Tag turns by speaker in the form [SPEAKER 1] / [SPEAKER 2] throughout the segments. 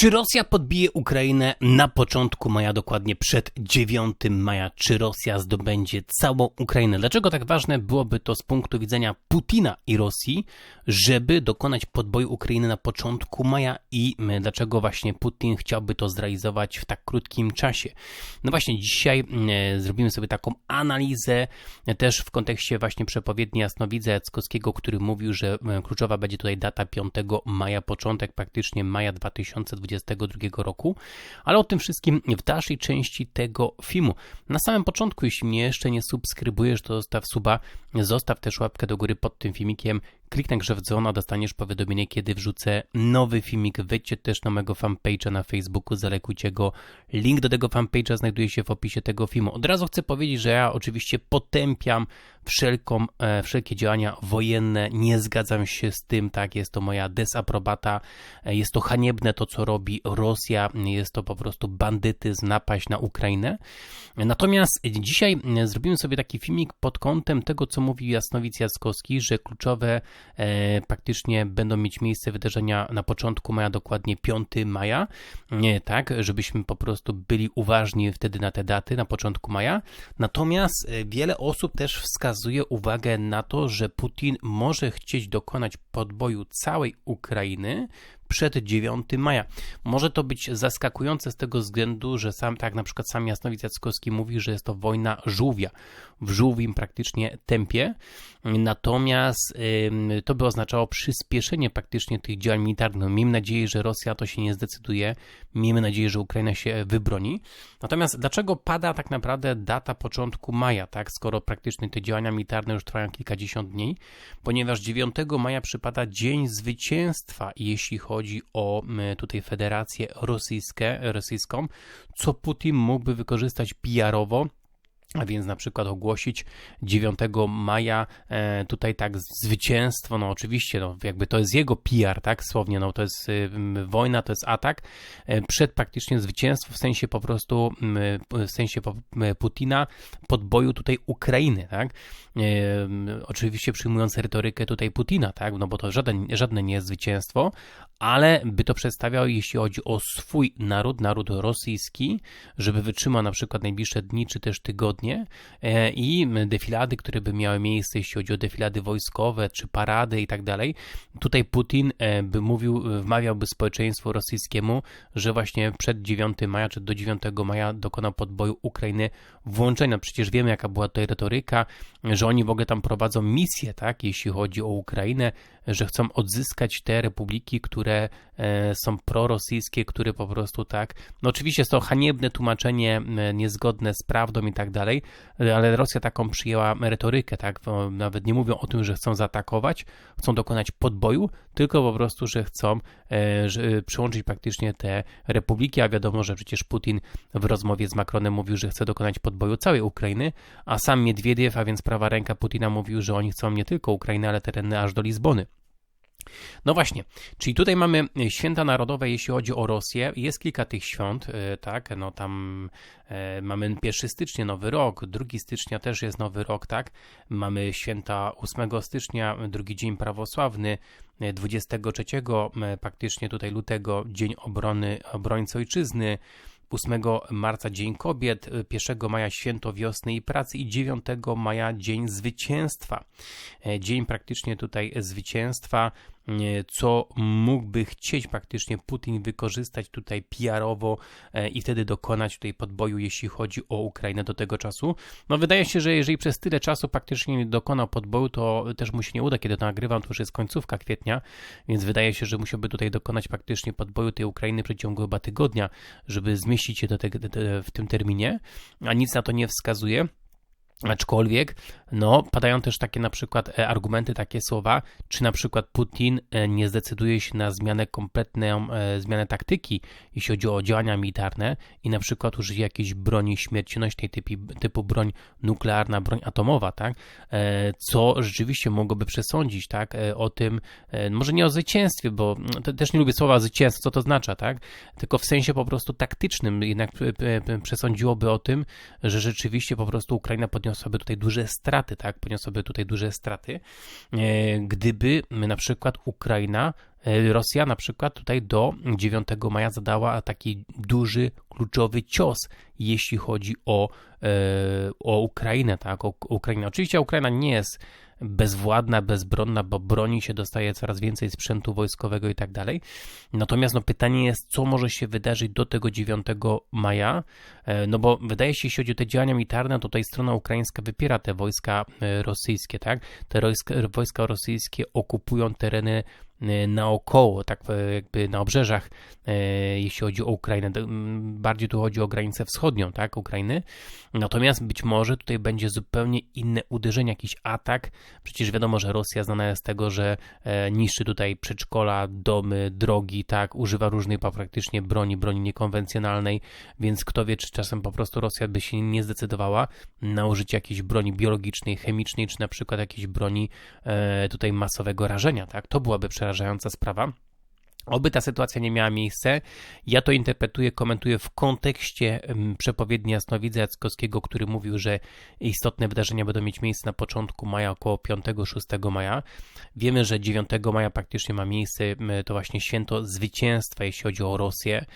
[SPEAKER 1] Czy Rosja podbije Ukrainę na początku maja, dokładnie przed 9 maja? Czy Rosja zdobędzie całą Ukrainę? Dlaczego tak ważne byłoby to z punktu widzenia Putina i Rosji, żeby dokonać podboju Ukrainy na początku maja i dlaczego właśnie Putin chciałby to zrealizować w tak krótkim czasie? No właśnie dzisiaj zrobimy sobie taką analizę też w kontekście właśnie przepowiedni Jasnowidza Jackowskiego, który mówił, że kluczowa będzie tutaj data 5 maja, początek praktycznie maja 2020 2022 roku, ale o tym wszystkim w dalszej części tego filmu. Na samym początku, jeśli mnie jeszcze nie subskrybujesz, to zostaw suba, zostaw też łapkę do góry pod tym filmikiem, kliknij grze w dostaniesz powiadomienie, kiedy wrzucę nowy filmik. Wejdźcie też na mojego fanpage'a na Facebooku, zalekujcie go. Link do tego fanpage'a znajduje się w opisie tego filmu. Od razu chcę powiedzieć, że ja oczywiście potępiam wszelką, e, wszelkie działania wojenne, nie zgadzam się z tym, tak, jest to moja desaprobata, e, jest to haniebne to, co robi Rosja, jest to po prostu bandytyzm, napaść na Ukrainę. Natomiast dzisiaj e, zrobimy sobie taki filmik pod kątem tego, co mówi Jasnowic Jackowski, że kluczowe praktycznie będą mieć miejsce wydarzenia na początku maja, dokładnie 5 maja, tak, żebyśmy po prostu byli uważni wtedy na te daty, na początku maja. Natomiast e, wiele osób też wskazuje uwagę na to, że Putin może chcieć dokonać podboju całej Ukrainy przed 9 maja. Może to być zaskakujące z tego względu, że sam, tak na przykład sam Jasnowic Jackowski mówi, że jest to wojna żółwia, w żółwim praktycznie tempie, natomiast to by oznaczało przyspieszenie praktycznie tych działań militarnych. Miejmy nadzieję, że Rosja to się nie zdecyduje, miejmy nadzieję, że Ukraina się wybroni. Natomiast dlaczego pada tak naprawdę data początku maja, tak, skoro praktycznie te działania militarne już trwają kilkadziesiąt dni, ponieważ 9 maja przypada Dzień Zwycięstwa, jeśli chodzi chodzi o tutaj Federację Rosyjskie, rosyjską, co Putin mógłby wykorzystać PR-owo a więc na przykład ogłosić 9 maja e, tutaj tak zwycięstwo, no oczywiście, no jakby to jest jego PR, tak, słownie, no to jest y, wojna, to jest atak, e, przed praktycznie zwycięstwo w sensie po prostu, w sensie Putina podboju tutaj Ukrainy, tak, e, oczywiście przyjmując retorykę tutaj Putina, tak, no bo to żaden, żadne nie jest zwycięstwo, ale by to przedstawiał, jeśli chodzi o swój naród, naród rosyjski, żeby wytrzymał na przykład najbliższe dni czy też tygodnie e, i defilady, które by miały miejsce, jeśli chodzi o defilady wojskowe czy parady i tak dalej. Tutaj Putin e, by mówił, wmawiałby społeczeństwu rosyjskiemu, że właśnie przed 9 maja czy do 9 maja dokonał podboju Ukrainy włączenia. Przecież wiemy, jaka była tutaj retoryka, że oni w ogóle tam prowadzą misję, tak, jeśli chodzi o Ukrainę, że chcą odzyskać te republiki, które e, są prorosyjskie, które po prostu tak. No oczywiście jest to haniebne tłumaczenie, niezgodne z prawdą i tak dalej, ale Rosja taką przyjęła retorykę, tak. Nawet nie mówią o tym, że chcą zaatakować, chcą dokonać podboju, tylko po prostu, że chcą e, przyłączyć praktycznie te republiki, a wiadomo, że przecież Putin w rozmowie z Macronem mówił, że chce dokonać podboju całej Ukrainy, a sam Miedwiediew, a więc prawa ręka Putina mówił, że oni chcą nie tylko Ukrainy, ale tereny aż do Lizbony. No właśnie, czyli tutaj mamy święta narodowe, jeśli chodzi o Rosję. Jest kilka tych świąt, e, tak, no tam e, mamy 1 stycznia, Nowy Rok, 2 stycznia też jest Nowy Rok, tak. Mamy święta 8 stycznia, drugi dzień prawosławny, 23 e, praktycznie tutaj lutego, Dzień Obrony, Obrońcy Ojczyzny, 8 marca Dzień Kobiet, 1 maja Święto Wiosny i Pracy i 9 maja Dzień Zwycięstwa. Dzień praktycznie tutaj zwycięstwa co mógłby chcieć praktycznie Putin wykorzystać tutaj PR-owo e, i wtedy dokonać tutaj podboju, jeśli chodzi o Ukrainę do tego czasu. No wydaje się, że jeżeli przez tyle czasu praktycznie nie dokonał podboju, to też mu się nie uda, kiedy to nagrywam, to już jest końcówka kwietnia, więc wydaje się, że musiałby tutaj dokonać praktycznie podboju tej Ukrainy w przeciągu chyba tygodnia, żeby zmieścić się do tego, w tym terminie, a nic na to nie wskazuje. Aczkolwiek, no, padają też takie na przykład e, argumenty, takie słowa, czy na przykład Putin e, nie zdecyduje się na zmianę kompletną, e, zmianę taktyki, jeśli chodzi o działania militarne i na przykład użyje jakiejś broni śmiercionośnej typu, typu broń nuklearna, broń atomowa, tak, co rzeczywiście mogłoby przesądzić, tak, o tym, może nie o zwycięstwie, bo mm, też nie lubię słowa zwycięstwo, co to oznacza, tak, tylko w sensie po prostu taktycznym jednak przesądziłoby o tym, że rzeczywiście po prostu Ukraina podniosła poniosłaby tutaj duże straty, tak? Poniosłaby tutaj duże straty, e, gdyby na przykład Ukraina e, Rosja na przykład tutaj do 9 maja zadała taki duży, kluczowy cios, jeśli chodzi o, e, o Ukrainę, tak? O Ukrainę. Oczywiście Ukraina nie jest bezwładna, bezbronna, bo broni się, dostaje coraz więcej sprzętu wojskowego i tak dalej. Natomiast no, pytanie jest, co może się wydarzyć do tego 9 maja, e, no bo wydaje się, jeśli chodzi o te działania militarne, to tutaj strona ukraińska wypiera te wojska e, rosyjskie, tak? Te wojska, rosyjskie okupują tereny naokoło, tak jakby na obrzeżach, jeśli chodzi o Ukrainę. Bardziej tu chodzi o granicę wschodnią, tak, Ukrainy. Natomiast być może tutaj będzie zupełnie inne uderzenie, jakiś atak. Przecież wiadomo, że Rosja znana jest z tego, że niszczy tutaj przedszkola, domy, drogi, tak, używa różnej praktycznie broni, broni niekonwencjonalnej, więc kto wie, czy czasem po prostu Rosja by się nie zdecydowała na użycie jakiejś broni biologicznej, chemicznej, czy na przykład jakiejś broni tutaj masowego rażenia, tak. To byłaby przerażająca sprawa. Oby ta sytuacja nie miała miejsca. Ja to interpretuję, komentuję w kontekście przepowiedni jasnowidza Jackowskiego, który mówił, że istotne wydarzenia będą mieć miejsce na początku maja, około 5-6 maja. Wiemy, że 9 maja praktycznie ma miejsce to właśnie święto zwycięstwa, jeśli chodzi o Rosję.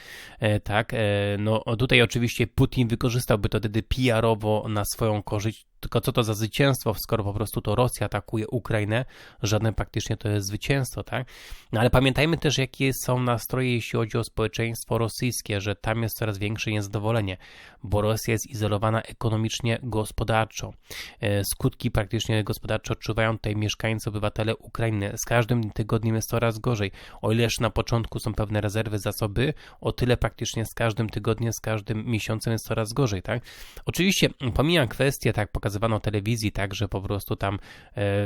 [SPEAKER 1] E, tak, e, no tutaj oczywiście Putin wykorzystałby to wtedy PR-owo na swoją korzyść tylko co to za zwycięstwo, skoro po prostu to Rosja atakuje Ukrainę, żadne praktycznie to jest zwycięstwo, tak? No ale pamiętajmy też, jakie są nastroje, jeśli chodzi o społeczeństwo rosyjskie, że tam jest coraz większe niezadowolenie, bo Rosja jest izolowana ekonomicznie, gospodarczo. E, skutki praktycznie gospodarcze odczuwają tutaj mieszkańcy, obywatele Ukrainy. Z każdym tygodniem jest coraz gorzej. O ileż na początku są pewne rezerwy, zasoby, o tyle praktycznie z każdym tygodniem, z każdym miesiącem jest coraz gorzej, tak? Oczywiście pomijam kwestię, tak, pokazuję pokazywano telewizji, tak, że po prostu tam e,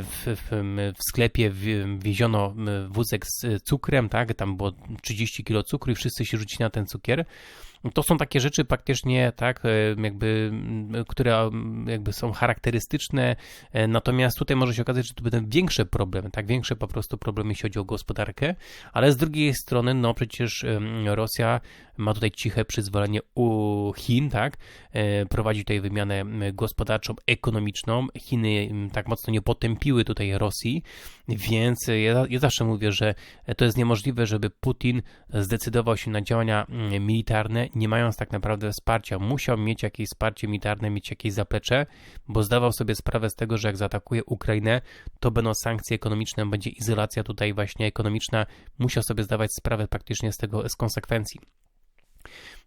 [SPEAKER 1] w, w, w sklepie wieziono wózek z cukrem, tak, tam było 30 kg cukru i wszyscy się rzucili na ten cukier. To są takie rzeczy praktycznie, tak, e, jakby, które jakby są charakterystyczne, e, natomiast tutaj może się okazać, że to będą większe problemy, tak, większe po prostu problemy, jeśli chodzi o gospodarkę, ale z drugiej strony, no przecież Rosja ma tutaj ciche przyzwolenie u Chin, tak, prowadzi tutaj wymianę gospodarczą, ekonomiczną. Chiny tak mocno nie potępiły tutaj Rosji, więc ja, ja zawsze mówię, że to jest niemożliwe, żeby Putin zdecydował się na działania militarne, nie mając tak naprawdę wsparcia. Musiał mieć jakieś wsparcie militarne, mieć jakieś zaplecze, bo zdawał sobie sprawę z tego, że jak zaatakuje Ukrainę, to będą sankcje ekonomiczne, będzie izolacja tutaj właśnie ekonomiczna. Musiał sobie zdawać sprawę praktycznie z tego, z konsekwencji.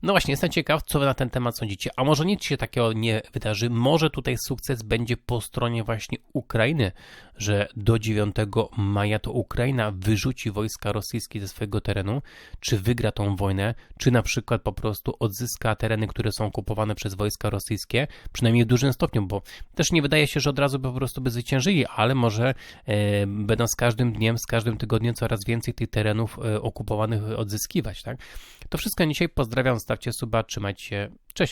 [SPEAKER 1] No właśnie, jestem ciekaw, co wy na ten temat sądzicie. A może nic się takiego nie wydarzy? Może tutaj sukces będzie po stronie właśnie Ukrainy, że do 9 maja to Ukraina wyrzuci wojska rosyjskie ze swojego terenu, czy wygra tą wojnę, czy na przykład po prostu odzyska tereny, które są okupowane przez wojska rosyjskie, przynajmniej w dużym stopniu, bo też nie wydaje się, że od razu po prostu by zwyciężyli, ale może e, będą z każdym dniem, z każdym tygodniem coraz więcej tych terenów e, okupowanych odzyskiwać, tak? To wszystko dzisiaj pozdrawiam, stawcie suba, trzymajcie się, cześć.